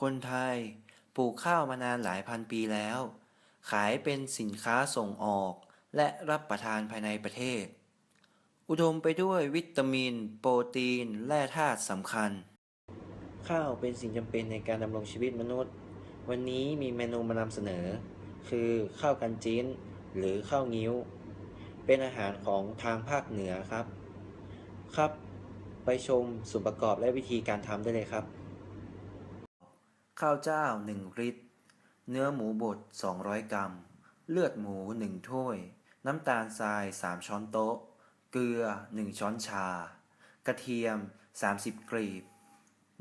คนไทยปลูกข้าวมานานหลายพันปีแล้ว ขายเป็นสินค้าส่งออกและรับประทานภายในประเทศ อุดมไปด้วยวิตามิน โปรตีน แร่ธาตุสำคัญ ข้าวเป็นสิ่งจำเป็นในการดำรงชีวิตมนุษย์ วันนี้มีเมนูมานำเสนอ คือข้าวกันจิ้น หรือข้าวงิ้ว เป็นอาหารของทางภาคเหนือครับ ครับ ไปชมส่วนประกอบและวิธีการทำได้เลยครับ ข้าวเจ้า1ลิตร เนื้อหมูบด 200 กรัม เลือดหมู1ถ้วย น้ำตาลทราย3ช้อนโต๊ะ เกลือ1ช้อนชา กระเทียม 30 กรีบ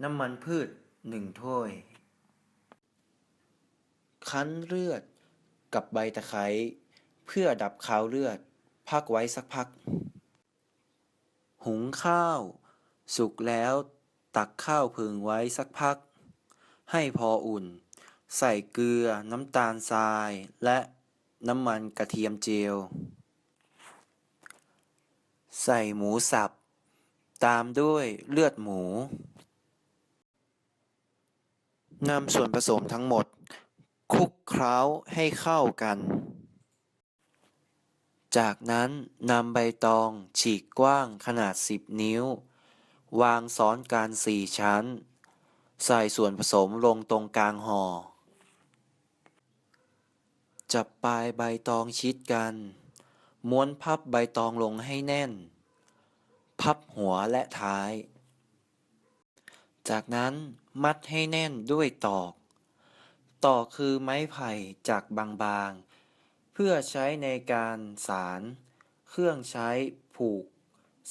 น้ำมันพืช1ถ้วย คั้นเลือดกับใบตะไคร้เพื่อดับคาวเลือด พักไว้สักพัก หุงข้าว สุกแล้วตักข้าวผึ่งไว้สักพัก ให้พออุ่น ใส่เกลือ น้ำตาลทราย และน้ำมันกระเทียมเจียว ใส่หมูสับ ตามด้วยเลือดหมูนำส่วนผสมทั้งหมดคลุกเคล้าให้เข้ากัน จากนั้นนำใบตองฉีกกว้างขนาด 10 นิ้ว วางซ้อนกัน4ชั้น ใส่ส่วนผสมลงตรงกลางห่อ จับปลายใบตองชิดกัน ม้วนพับใบตองลงให้แน่น พับหัวและท้าย จากนั้นมัดให้แน่นด้วยตอก ตอกคือไม้ไผ่จากบางๆ เพื่อใช้ในการสาร เครื่องใช้ผูก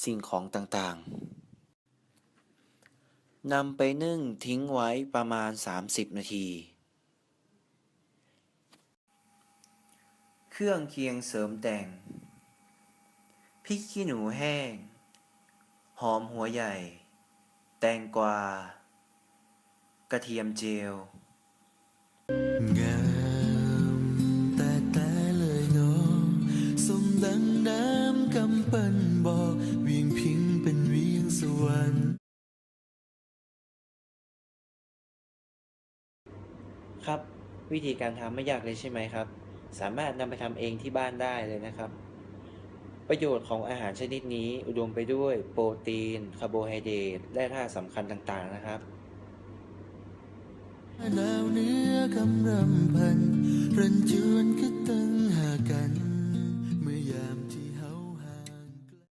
สิ่งของต่างๆ นำไปนึ่งทิ้งไว้ประมาณ 30 นาที เครื่องเคียงเสริมแต่ง พริกขี้หนูแห้ง หอมหัวใหญ่ แตงกวา กระเทียมเจียวงามแต่แต่เลยเนาะสมดังน้ำกำปิ้นบอก เวียงพิงเป็นเวียงสวรรค์ ครับ วิธีการทำไม่ยากเลยใช่ไหมครับ สามารถนำไปทำเองที่บ้านได้เลยนะครับ ประโยชน์ของอาหารชนิดนี้อุดมไปด้วยโปรตีน คาร์โบไฮเดรตและธาตุสำคัญต่างๆนะครับแล้วเนื้อกำรำพันรันจวนขึ้น